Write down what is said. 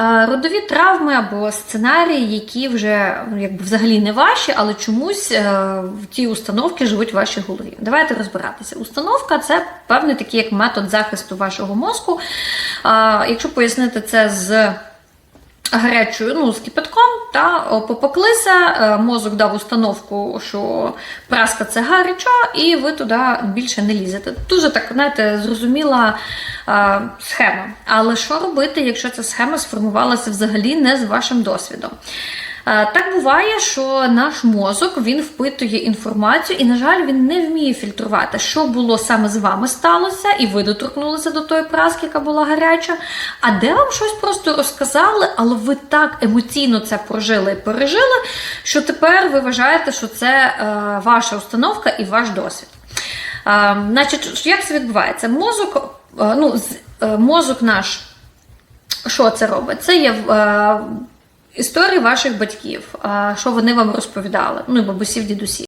Е, Родові травми або сценарії, які вже ну, якби взагалі не ваші, але чомусь е, в ті установки живуть в вашій голові. Давайте розбиратися. Установка це певний такий як метод захисту вашого мозку. Якщо пояснити це з гарячою, ну, з кипятком, та попеклися, е, мозок дав установку, що праска це гаряча, і ви туди більше не лізете. Дуже так, знаєте, зрозуміла е, схема. Але що робити, якщо ця схема сформувалася взагалі не з вашим досвідом? Так буває, що наш мозок він впитує інформацію, і, на жаль, він не вміє фільтрувати, що було саме з вами сталося, і ви доторкнулися до тої праски, яка була гаряча. А де вам щось просто розказали, але ви так емоційно це прожили і пережили, що тепер ви вважаєте, що це е, ваша установка і ваш досвід. Значить, як це відбувається? Мозок, е, ну, е, мозок наш що це робить? Це є історії ваших батьків, що вони вам розповідали, ну і бабусів, дідусів.